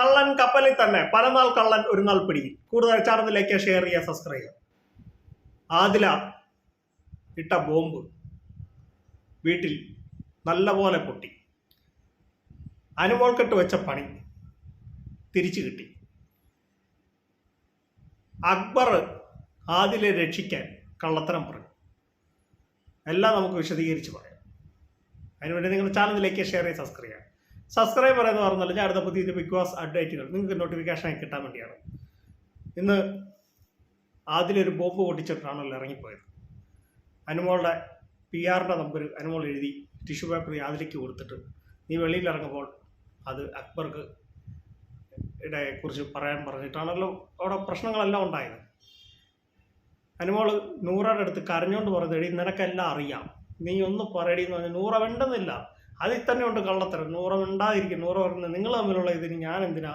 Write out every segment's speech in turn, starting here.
കള്ളൻ കപ്പലിൽ തന്നെ. പല നാൾ കള്ളൻ ഒരു നാൾ പിടിക്കും കൂടുതൽ ചാനലിലേക്ക് ഷെയർ ചെയ്യുക സബ്സ്ക്രൈബ് ചെയ്യുക. ആദില ഇട്ട ബോംബ് വീട്ടിൽ നല്ലപോലെ പൊട്ടി. അനുമോൾക്കെട്ട് വെച്ച പണി തിരിച്ചു കിട്ടി. അക്ബർ ആദിലെ രക്ഷിക്കാൻ കള്ളത്തരം പറഞ്ഞു. എല്ലാം നമുക്ക് വിശദീകരിച്ച് പറയാം. അതിനുവേണ്ടി നിങ്ങൾ ചാനലിലേക്ക് ഷെയർ ചെയ്ത് സബ്സ്ക്രൈബ് ചെയ്യാം സബ്സ്ക്രൈബർ എന്ന് പറഞ്ഞല്ലോ. ഞാൻ അടുത്ത പുതിയ ബിഗ് ബോസ് അപ്ഡേറ്റുകൾ നിങ്ങൾക്ക് നോട്ടിഫിക്കേഷൻ ആയി കിട്ടാൻ വേണ്ടിയാണ്. ഇന്ന് ആദിലൊരു ബോംബ് പൊട്ടിച്ചിട്ടാണല്ലോ ഇറങ്ങിപ്പോയത്. അനുമോളുടെ പി ആറിന്റെ നമ്പർ അനുമോൾ എഴുതി ടിഷ്യൂ പേപ്പർ ആദിലേക്ക് കൊടുത്തിട്ട് നീ വെളിയിൽ ഇറങ്ങുമ്പോൾ അത് അക്ബർക്ക് കുറിച്ച് പറയാൻ പറഞ്ഞിട്ടാണല്ലോ അവിടെ പ്രശ്നങ്ങളെല്ലാം ഉണ്ടായത്. അനുമോൾ നൂറയുടെ അടുത്ത് കരഞ്ഞോണ്ട് പറഞ്ഞത് എടി നിനക്കെല്ലാം അറിയാം. നീ ഒന്ന് പറയടി എന്ന് പറഞ്ഞാൽ നൂറ വേണ്ടെന്നില്ല അതിൽ തന്നെ ഉണ്ട് കള്ളത്തരം. നൂറ് ഉണ്ടാതിരിക്കും നൂറ് പറഞ്ഞ് നിങ്ങൾ തമ്മിലുള്ള ഇതിന് ഞാൻ എന്തിനാ?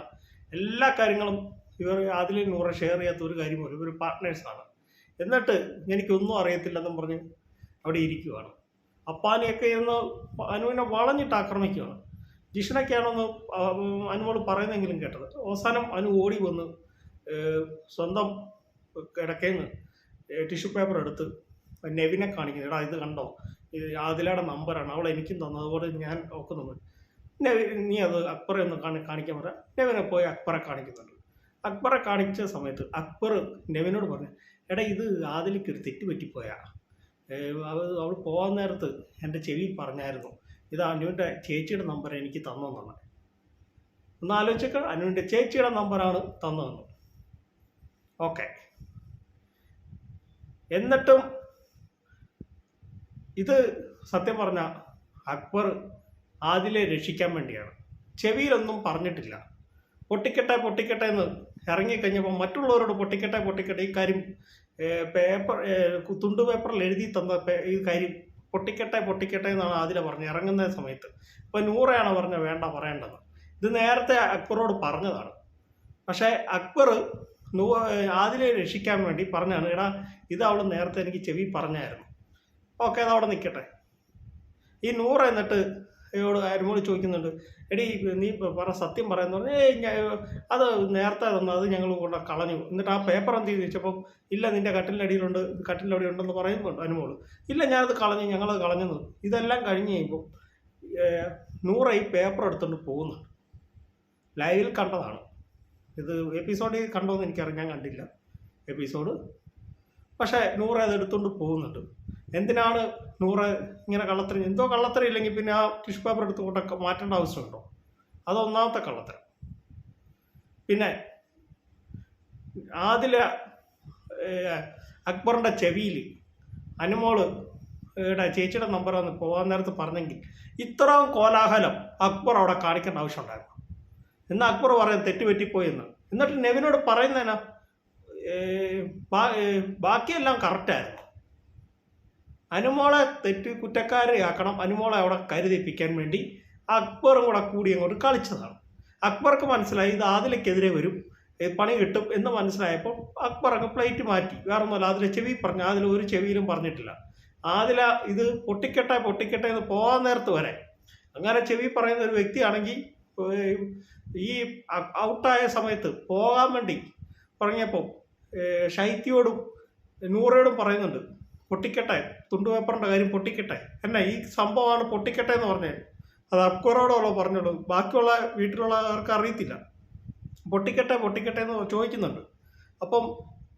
എല്ലാ കാര്യങ്ങളും ഇവർ അതിൽ നൂറ് ഷെയർ ചെയ്യാത്ത ഒരു കാര്യം പോലും ഇവർ പാർട്ട്നേഴ്സാണ് എന്നിട്ട് എനിക്കൊന്നും അറിയത്തില്ലെന്നും പറഞ്ഞ് അവിടെ ഇരിക്കുവാണ്. അപ്പാനെയൊക്കെ എന്ന് അനുവിനെ വളഞ്ഞിട്ട് ആക്രമിക്കുകയാണ് ജിഷ്ണക്കാണെന്ന് അനുമോട് പറയുന്നെങ്കിലും കേട്ടത്. അവസാനം അനു ഓടി വന്ന് സ്വന്തം കിടക്കേന്ന് ടിഷ്യൂ പേപ്പർ എടുത്ത് നെവിനെ കാണിക്കുന്നു. എടാ ഇത് കണ്ടോ? ആദിലയുടെ നമ്പറാണ്. അവൾ എനിക്കും തന്നു. അതുപോലെ ഞാൻ നോക്കുന്നുണ്ട്. നെവി നീ അത് അക്ബറെ ഒന്ന് കാണി കാണിക്കാൻ പറ. നെവിനെ പോയി അക്ബറെ കാണിക്കുന്നുണ്ട്. അക്ബറെ കാണിച്ച സമയത്ത് അക്ബർ നെവിനോട് പറഞ്ഞു എടാ ഇത് ആദിലേക്ക് ഒരു തെറ്റ് പറ്റിപ്പോയാ. അവൾ അവൾ പോകാൻ നേരത്ത് എന്റെ ചെവി പറഞ്ഞായിരുന്നു. ഇത് അനുവിന്റെ ചേച്ചിയുടെ നമ്പർ എനിക്ക് തന്നെന്നാണ്. ഒന്ന് ആലോചിച്ചൊക്കെ. അനുവിന്റെ ചേച്ചിയുടെ നമ്പറാണ് തന്നതെന്ന്. ഓക്കെ. എന്നിട്ടും ഇത് സത്യം പറഞ്ഞ അക്ബർ ആദിലെ രക്ഷിക്കാൻ വേണ്ടിയാണ്. ചെവിയിലൊന്നും പറഞ്ഞിട്ടില്ല. പൊട്ടിക്കട്ടെ പൊട്ടിക്കട്ടെ എന്ന് ഇറങ്ങിക്കഴിഞ്ഞപ്പോൾ മറ്റുള്ളവരോട് പൊട്ടിക്കട്ടെ പൊട്ടിക്കട്ടെ ഈ കാര്യം പേപ്പർ തുണ്ടു പേപ്പറിൽ എഴുതി തന്ന ഈ കാര്യം പൊട്ടിക്കട്ടെ പൊട്ടിക്കട്ടെ എന്നാണ് ആദില പറഞ്ഞത് ഇറങ്ങുന്ന സമയത്ത്. ഇപ്പം നൂറയാണ് പറഞ്ഞത്? വേണ്ട പറയേണ്ടത്. ഇത് നേരത്തെ അക്ബറോട് പറഞ്ഞതാണ്. പക്ഷേ അക്ബർ നൂ ആദിലെ രക്ഷിക്കാൻ വേണ്ടി പറഞ്ഞാണ് എടാ ഇത് അവൾ നേരത്തെ എനിക്ക് ചെവി പറഞ്ഞായിരുന്നു. ഓക്കെ അത് അവിടെ നിൽക്കട്ടെ ഈ നൂറ് എന്നിട്ട് ഇവിടെ അരുമോട് ചോദിക്കുന്നുണ്ട് എടി നീ പറ സത്യം പറയുന്നു പറഞ്ഞു അത് നേരത്തെ തന്നു അത് ഞങ്ങൾ കൊണ്ട് കളഞ്ഞു. എന്നിട്ട് ആ പേപ്പർ എന്ത് ചെയ്തു? ചോദിച്ചപ്പം ഇല്ല നിന്റെ കട്ടിലിന്റെ അവിടെ ഉണ്ടെന്ന് പറയുന്നുണ്ട് അനുമോൾ ഇല്ല ഞാനത് കളഞ്ഞു ഞങ്ങളത് കളഞ്ഞു ഇതെല്ലാം കഴിഞ്ഞ് കഴിയുമ്പോൾ നൂറ് ഈ പേപ്പർ എടുത്തുകൊണ്ട് പോകുന്നു. ലൈവിൽ കണ്ടതാണ്. ഇത് എപ്പിസോഡിൽ കണ്ടോന്ന് എനിക്കറിയാം ഞാൻ കണ്ടില്ല. എപ്പിസോഡ് പക്ഷേ നൂറ് അത് എടുത്തുകൊണ്ട് പോകുന്നുണ്ട്. എന്തിനാണ് നൂറ് ഇങ്ങനെ കള്ളത്തരം? എന്തോ കള്ളത്തരം ഇല്ലെങ്കിൽ പിന്നെ ആ ടിഷ്യൂ പേപ്പർ എടുത്ത് കൊണ്ടൊക്കെ മാറ്റേണ്ട ആവശ്യമുണ്ടോ? അത് ഒന്നാമത്തെ കള്ളത്തരം. പിന്നെ ആദില അക്ബറിന്റെ ചെവിയിൽ അനുമോൾ ചേച്ചിയുടെ നമ്പർ വന്ന് പോകാൻ നേരത്ത് പറഞ്ഞെങ്കിൽ ഇത്രയും കോലാഹലം അക്ബർ അവിടെ കാണിക്കേണ്ട ആവശ്യമുണ്ടായിരുന്നു. എന്ന് അക്ബർ പറയാൻ തെറ്റുപറ്റിപ്പോയി എന്ന് എന്നിട്ട് നെവിനോട് പറയുന്നതിനാ ബാക്കിയെല്ലാം കറക്റ്റായിരുന്നു അനുമോളെ തെറ്റ് കുറ്റക്കാരെയാക്കണം അനുമോളെ അവിടെ കരുതിപ്പിക്കാൻ വേണ്ടി അക്ബറും കൂടെ കൂടി അങ്ങോട്ട് കളിച്ചതാണ്. അക്ബർക്ക് മനസ്സിലായി ഇത് ആദിലക്കെതിരെ വരും പണി കിട്ടും എന്ന് മനസ്സിലായപ്പോൾ അക്ബർ അങ്ങ് പ്ലേറ്റ് മാറ്റി. വേറെ ഒന്നുമല്ല അതിലെ ചെവി പറഞ്ഞു അതിൽ ഒരു ചെവിയിലും പറഞ്ഞിട്ടില്ല. ആദില ഇത് പൊട്ടിക്കട്ടെ പൊട്ടിക്കട്ടെ എന്ന് പോകാൻ നേരത്ത് വരെ. അങ്ങനെ ചെവി പറയുന്ന ഒരു വ്യക്തിയാണെങ്കിൽ ഈ ഔട്ടായ സമയത്ത് പോകാൻ വേണ്ടി പറഞ്ഞപ്പോൾ ഷൈത്തിയോടും നൂറയോടും പറയുന്നുണ്ട്. പൊട്ടിക്കട്ടെ. തുണ്ടു പേപ്പറിന്റെ കാര്യം പൊട്ടിക്കട്ടെ. എന്നാ ഈ സംഭവമാണ് പൊട്ടിക്കട്ടെ എന്ന് പറഞ്ഞത് അത് അക്ബറോടോ പറഞ്ഞുള്ളൂ ബാക്കിയുള്ള വീട്ടിലുള്ളവർക്ക് അറിയത്തില്ല. പൊട്ടിക്കട്ടെ പൊട്ടിക്കട്ടെ എന്ന് ചോദിക്കുന്നുണ്ട്. അപ്പം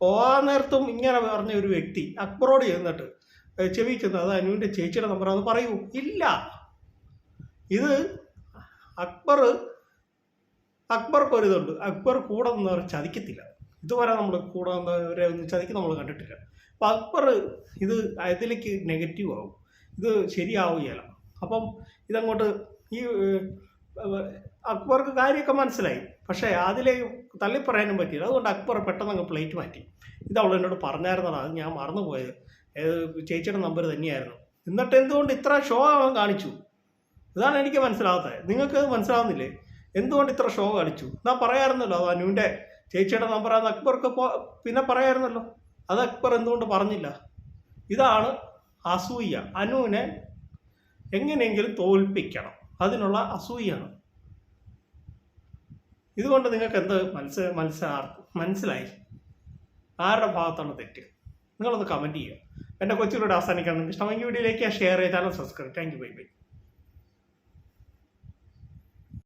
പോകാൻ നേരത്തും ഇങ്ങനെ പറഞ്ഞ ഒരു വ്യക്തി അക്ബറോട് ചെന്നിട്ട് ചെവി ചെന്ന് അത് അനുവിന്റെ ചേച്ചിയുടെ നമ്പറാന്ന് പറയൂ. ഇല്ല. ഇത് അക്ബർ അക്ബർക്ക് ഒരു ഇതുണ്ട് അക്ബർ കൂടെ നിന്നവർ ചതിക്കത്തില്ല. ഇതുവരെ നമ്മൾ കൂടെ നിന്നവരെ ഒന്ന് ചതിക്ക് നമ്മൾ കണ്ടിട്ടില്ല. അപ്പം അക്ബർ ഇത് അതിലേക്ക് നെഗറ്റീവ് ആവും. ഇത് ശരിയാവുകയില്ല. അപ്പം ഇതങ്ങോട്ട് ഈ അക്ബർക്ക് കാര്യമൊക്കെ മനസ്സിലായി. പക്ഷേ അതിലേക്ക് തള്ളിപ്പറയാനും പറ്റിയില്ല. അതുകൊണ്ട് അക്ബർ പെട്ടെന്ന് അങ്ങ് പ്ലേറ്റ് മാറ്റി. ഇത് അവൾ എന്നോട് പറഞ്ഞായിരുന്നതാണ് അത് ഞാൻ മറന്നുപോയത്. ഏത് ചേച്ചിയുടെ നമ്പർ തന്നെയായിരുന്നു. എന്നിട്ട് എന്തുകൊണ്ട് ഇത്ര ഷോ അവൻ കാണിച്ചു? ഇതാണ് എനിക്ക് മനസ്സിലാകാത്തത് നിങ്ങൾക്ക് മനസ്സിലാവുന്നില്ലേ? എന്തുകൊണ്ട് ഇത്ര ഷോ കാണിച്ചു? എന്നാ പറയാറുന്നല്ലോ അനുവിന്റെ ചേച്ചിയുടെ നമ്പർ അത് അക്ബർക്ക് പിന്നെ പറയായിരുന്നല്ലോ. അത് അക്ബർ എന്തുകൊണ്ട് പറഞ്ഞില്ല? ഇതാണ് അസൂയ. അനുവിനെ എങ്ങനെയെങ്കിലും തോൽപ്പിക്കണം. അതിനുള്ള അസൂയാണ്. ഇതുകൊണ്ട് നിങ്ങൾക്ക് എന്ത് മനസ്സ് മനസ്സ് മനസ്സിലായി? ആരുടെ ഭാഗത്താണ് തെറ്റ്? നിങ്ങളൊന്ന് കമന്റ് ചെയ്യുക. എന്റെ കൊച്ചിലൂടെ അവസാനിക്കാൻ നിങ്ങൾക്ക് ഇഷ്ടമെങ്കിൽ വീഡിയോയിലേക്ക് ഷെയർ ചെയ്താലും subscribe thank you bye bye